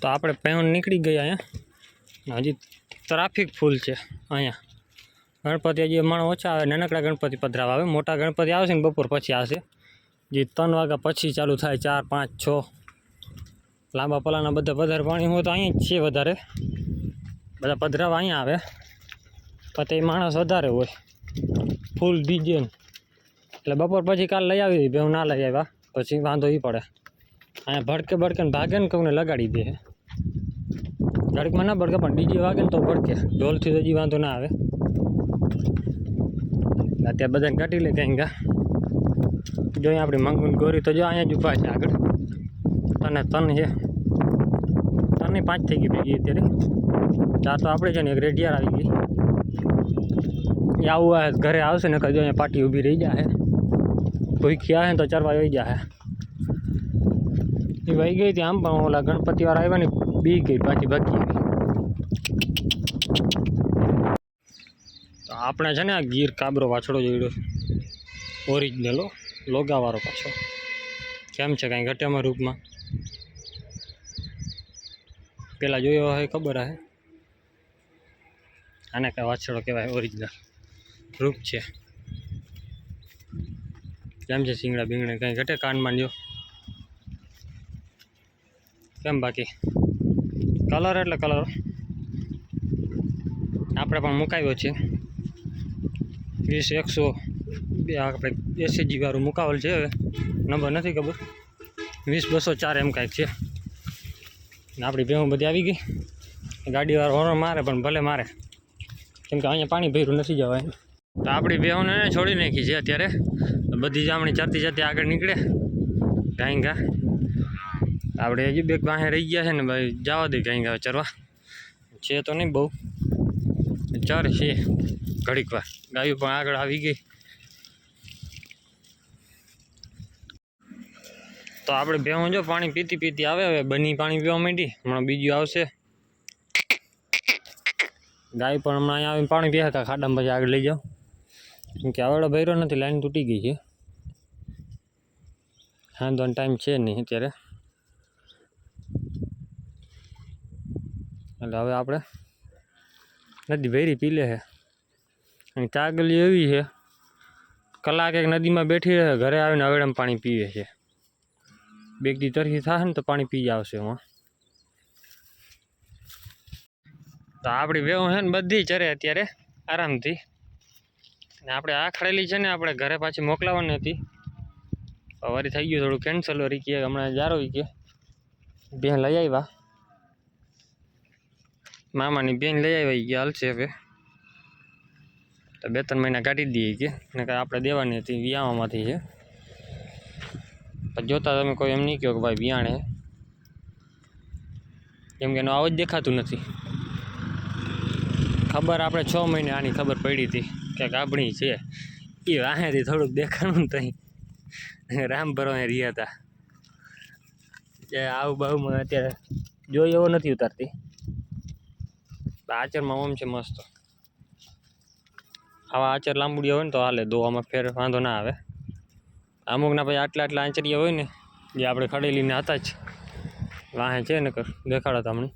તો આપણે પહેણ નીકળી ગયા અહીંયા હજી ટ્રાફિક ફૂલ છે અહીંયા. ગણપતિ હજી માણસ ઓછા આવે, નાનકડા ગણપતિ પધરાવા. આવે મોટા ગણપતિ આવશે ને બપોર પછી આવશે. જે ત્રણ વાગ્યા પછી ચાલુ થાય, ચાર, પાંચ, છ. લાંબા પલાના બધા વધારે પાણી. હોય તો અહીંયા જ છે વધારે. બધા પધરાવા અહીંયા આવે. પછી માણસ વધારે હોય. ફૂલ ડીજે એટલે બપોર પછી કાલ લઈ આવી બે ના લઈ આવ્યા. પછી વાંધો એ પડે. અહીંયા ભડકે ભડકે ભાગે ને કહું લગાડી દે ઘડીકમાં ના ભડકે, પણ ડીજે વાગે ને તો ભડકે. ઢોલથી તો હજી વાંધો ના આવે. અત્યારે બધાને કાઢી લે કંઈ ગા. જો આપણી મંગુન ગોરી તો જો અહીંયા જ ઊભા છે આગળ. તને તન છે તને પાંચ થઈ ગઈ ભેગી અત્યારે. ચાર તો આપણે છે ને એક રેડિયાર આવી ગઈ. એ આવું ઘરે આવશે ને કજો અહીંયા પાટી ઊભી રહી જાય ભૂખી આવે ને તો ચરવા વહી જાય એ વહી ગઈ હતી આમ, પણ ઓલા ગણપતિવાળા આવ્યા ને, બી ગઈ પાછી ભાગી તો આપણે છે ને આ ગીર કાબરો વાછડો જોડ્યો ઓરિજિનલ લોગાવાળો પાછો. કેમ છે, કાંઈ ઘટેમાં રૂપમાં? પેલા જોયો હોય, ખબર હે? આને કાંઈ વાછડો કહેવાય ઓરિજિનલ રૂપ છે. કેમ છે સિંગડા બિંગડા કાંઈ ઘટે કાનમાં જો કેમ બાકી? કલર એટલે કલર આપણે પણ મુકાવ્યો છે. વીસ, એકસો, બે આપણે એસીજી વાળું મુકાવેલ છે નંબર નથી ખબર. વીસ, બસો ચાર એમ કાંઈક છે. આપણી ભેહું બધી આવી ગઈ. ગાડીવાળો હોર્ન મારે, પણ ભલે મારે. કેમ કે અહીંયા પાણી ભર્યું નથી જવાય. તો આપણી બેહોને છોડી નાખી છે અત્યારે. બધી જામણી ચાલતી જાતી આગળ નીકળે. ગાંઈ ગા આપણે હજી બેગ પાસે રહી ગયા છે ને ભાઈ, જવા દે કંઈક હવે ચરવા. છે તો નહીં બહુ. ચર છે ઘડીક વાર. ગાયું પણ આગળ આવી ગઈ. તો આપણે ભેવું જો, પાણી પીતી પીતી આવે હવે. બની પાણી પીવા માંડી. હમણાં બીજું આવશે. ગાય પણ હમણાં અહીંયા આવીને પાણી પીયા હતા. ખાડામાં પછી આગળ લઈ જાઓ. કેમ કે આવડો ભર્યો નથી, લાઈન તૂટી ગઈ છે. હાંધવાનો ટાઈમ છે નહીં અત્યારે. એટલે હવે આપણે નદી ભેરી પી લે છે. અને કાગલી એવી છે, કલાક એક નદીમાં બેઠી રહે, ઘરે આવીને અવેડામાં પાણી પીવે છે. બેગ દી તરફી થશે ને તો પાણી પી આવશે એમાં. તો આપણી વેવ છે ને બધી ચરે અત્યારે આરામથી. ને આપણે આ ખડેલી છે ને, આપણે ઘરે પાછી મોકલાવાની હતી. પણ થઈ ગયું થોડું કેન્સલ વળી કે હમણાં જારો કે. બેન લઈ આવ્યા. મામાની બેન લઈ આવ્યા ગયા હાલશે હવે. તો બે ત્રણ મહિના કાઢી દઈએ કે ને કાંઈ આપણે દેવાની હતી વિયામાંથી છે. જોતા તમે કોઈ એમ નહીં કહો કે ભાઈ વિયાણે. કેમ કે એનો આવો જ દેખાતું નથી. ખબર આપણે છ મહિને આની ખબર પડી હતી કે ગાભણી છે. એ વાહેથી થોડુંક દેખાણું તઈ. રામ ભરવા રહ્યા હતા. આવું બાવું અત્યારે જોઈ એવો નથી ઉતારતી. આચરમાં ઓમ છે મસ્ત. આવા આચર લાંબુડિયા હોય ને તો હાલે દોવામાં ફેર વાંધો ના આવે. અમુકના પછી આટલા આટલા આંચરિયા હોય ને જે આપણે ખડેલીને હતા જ વાહે છે ને કર દેખાડો તમને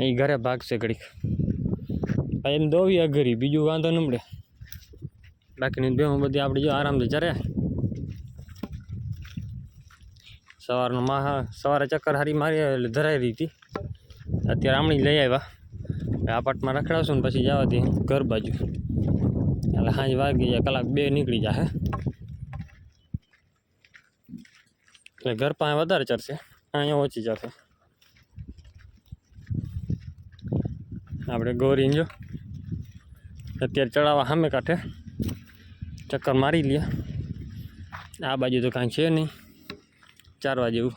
એ ઘરે ભાગશે ઘડીક. એને દોવી અઘરી, બીજું વાંધો ન બાકીની બેહું બધી આપણે જો આરામથી ચરે સવારનો મા સવારે ચક્કર હારી મારી એટલે ધરાઈ રહી હતી. અત્યારે આમણી લઈ આવ્યા. આ પાટમાં રખડાવશું ને પછી જવા દે ઘર બાજુ. એટલે સાંજ વાગી જાય, કલાક બે નીકળી જાય એટલે ઘર પાસે વધારે ચડશે. અહીંયા ઓછી ચડશે. આપણે ગોરી જો, અત્યારે ચડાવવા સામે કાંઠે ચક્કર મારી લઈએ આ બાજુ તો કાંઈ છે નહીં. ચારવા જેવું.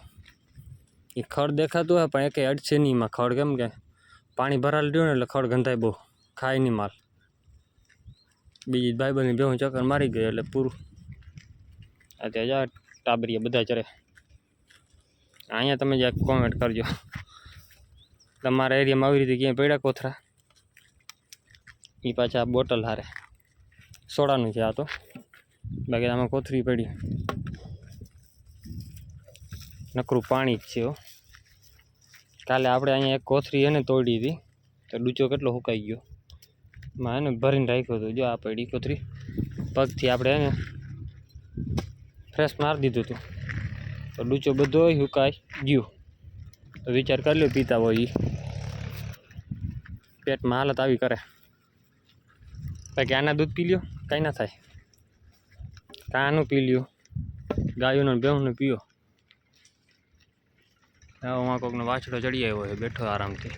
એ ખડ દેખાતું હોય, પણ એકે અડશે નહીં એમાં ખડ, કેમ કે પાણી ભરાયેલું રહ્યું ને એટલે ખડ ગંધાય બહુ. ખાય નહીં માલ. બીજી ભાઈબંધની બેહું ચક્કર મારી ગયો એટલે પૂરું. અત્યારે જા, ટાબરીએ બધા ચરે. અહીંયા તમે જ્યાં કોમેન્ટ કરજો. તમારા એરિયામાં આવી રીતે ક્યાંય પડ્યા કોથરા? એ પાછા બોટલ હારે. સોડાનું છે આ તો. બાકી આમાં કોથરી પડી. નકરું પાણી જ છે કાલે આપણે અહીંયા એક કોથરી એને તોડી હતી, તો ડૂચો કેટલો સુકાઈ ગયો. માં એને ભરીને રાખ્યો હતો, જો આ પડી કોથરી. પગથી આપણે એને ફ્રેશ મારી દીધું હતું. તો ડૂચો બધો સુકાઈ ગયો. તો વિચાર કરી લો પીતા હોય. પેટમાં હાલત આવી કરે. બાકી આના દૂધ પી લ્યો, કાંઈ ના થાય. કાનું પી લ્યો. ગાયોનો ને ભેંસનો હું કોકનો વાછડો ચડી આવ્યો છે, બેઠો આરામથી.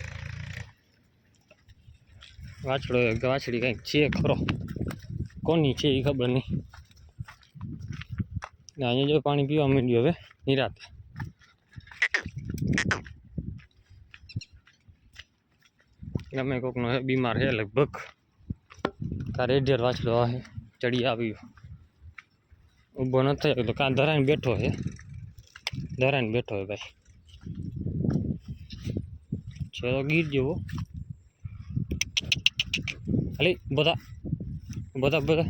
વાછડો વાછડી કંઈક છે, ખરો. કોની છે એ ખબર નહીં. અહીંયા જો પાણી પીવા માંડ્યું હવે નિરાતે ગમે કોકનો બીમાર છે લગભગ. તારે એઢેર વાછડો આવે ચડી આવ્યો. ઊભો ન થયો તો કાં ધરાઈને બેઠો છે ધરાઈને બેઠો છે ભાઈ. છે ગીર જેવો. ખાલી બધા બધા બધા.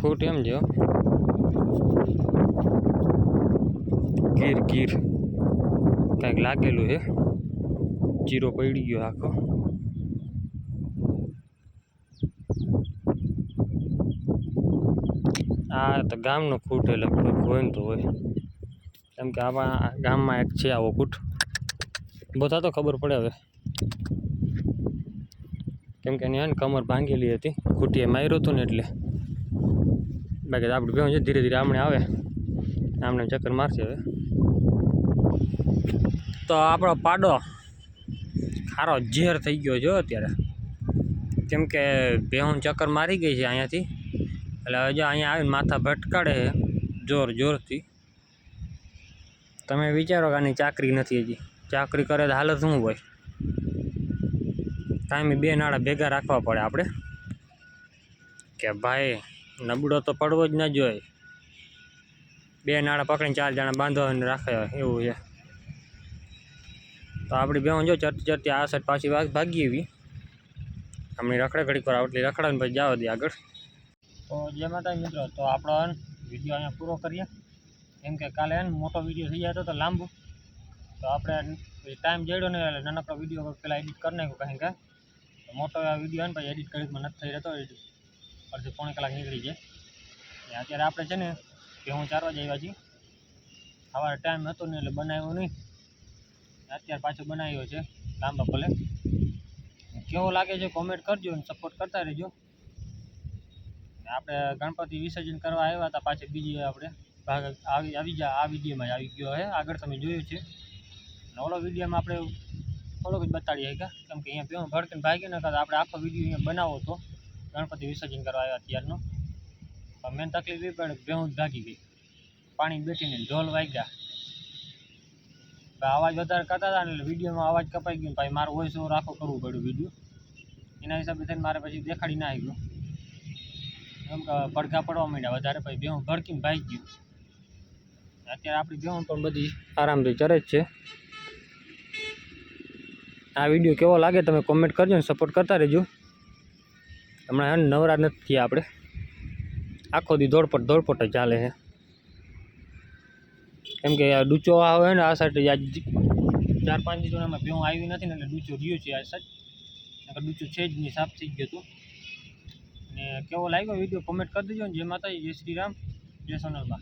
ખોટ એમ જેવો ગીર ગીર. કાંઈક લાગેલું છે. જીરો પડી ગયો આખો. આ તો ગામનો ખૂટ એટલે કોઈ ને તો હોય. કેમ કે આમાં ગામમાં એક છે આવો ખૂટ. બધા તો ખબર પડે હવે. કેમ કે એની કમર ભાંગેલી હતી, ખૂટીએ માર્યો હતું ને એટલે. બાકી આપણે બેહું છે, ધીરે ધીરે આમણે આવે. આમને ચક્કર મારશે હવે. તો આપણો પાડો ખારો ઝેર થઈ ગયો છે અત્યારે. કેમ કે ભેહું ચક્કર મારી ગઈ છે અહીંયાથી. એટલે હવે જો અહીંયા આવીને માથા ભટકાડે જોર જોરથી. તમે વિચારો કે આની ચાકરી નથી હજી. ચાકરી કરે તો હાલત શું હોય? ટાઈમે બે નાળા ભેગા રાખવા પડે આપણે. કે ભાઈ, નબળો તો પડવો જ ન જોઈએ. બે નાળા પકડીને ચાર જણા બાંધવા રાખે એવું છે. તો આપણી બેન જો ચડતી ચડતી આ સાઈડ પાછી ભાગી એવી. હમણાં રખડે કરો આટલી રખડાને પછી જાવ દે આગળ. તો જે માતા મિત્રો, તો આપણો વીડિયો અહીંયા પૂરો કરીએ. કેમ કે કાલે મોટો વીડિયો થઈ જતો તો લાંબુ. તો આપણે ટાઈમ જડ્યો ને એટલે નાનકડો વીડિયો પહેલાં એડિટ કરી નાખ્યો કારણ કે મોટો એવા વીડિયો ને પછી એડિટ કરીને નથી થઈ રહેતો એડિટ અડધી પોણી કલાક નીકળી જાય. અત્યારે આપણે છે ને કે હું ચાર વાગે આવ્યા છીએ. સવારે ટાઈમ હતો ને એટલે બનાવ્યો નહીં. અત્યારે પાછો બનાવ્યો છે લાંબા ભલે કેવો લાગે છે કોમેન્ટ કરજો અને સપોર્ટ કરતા રહેજો. આપણે ગણપતિ વિસર્જન કરવા આવ્યા હતા પાછી બીજી આપણે. ભાગ આવી આવી જા આ વિડીયોમાં આવી ગયો છે. આગળ તમે જોયું છે. ઓલો વિડીયોમાં આપણે થોડોક જ બતાડીએ કે કેમ કે અહીંયા પીવાનું ભડકીને ભાગી ને આપણે આખો વીડિયો અહીંયા બનાવો હતો ગણપતિ વિસર્જન કરવા આવ્યા અત્યારનો. મેન તકલીફ એ પડે ભેહું ભાગી ગઈ. પાણી બેઠીને ઢોલ વાગ્યા. અવાજ વધારે કરતા હતા એટલે વિડીયોમાં અવાજ કપાઈ ગયો ભાઈ મારું વોઇસ ઓવર આખો કરવું પડ્યું વીડિયો એના હિસાબે થઈને મારે પછી દેખાડી ના આવ્યું. એમ કે પડઘા પડવા માંડ્યા વધારે, પછી ભેહું ભડકીને ભાગી ગયું. અત્યારે આપણી ભેહું પણ બધી આરામથી ચરે જ છે. આ વીડિયો કેવો લાગે તમે કોમેન્ટ કરજો ને સપોર્ટ કરતા રહેજો. હમણાં નવરા નથી થયા આપણે. આખો દી દોડપટ દોડપટ જ ચાલે છે. કેમ કે આ ડૂચો આવે ને આ સાઈડ આજ ચાર પાંચ દિવસો એમાં ભેહું આવી નથી ને એટલે ડૂચો રહ્યો છે આ સાઈડ. ડૂચો છે જ નહીં, સાફ થઈ ગયો હતો ને કેવો લાગ્યો વીડિયો કોમેન્ટ કરી દેજો ને. જય માતાજી, જય શ્રી રામ, જય સોનલબા.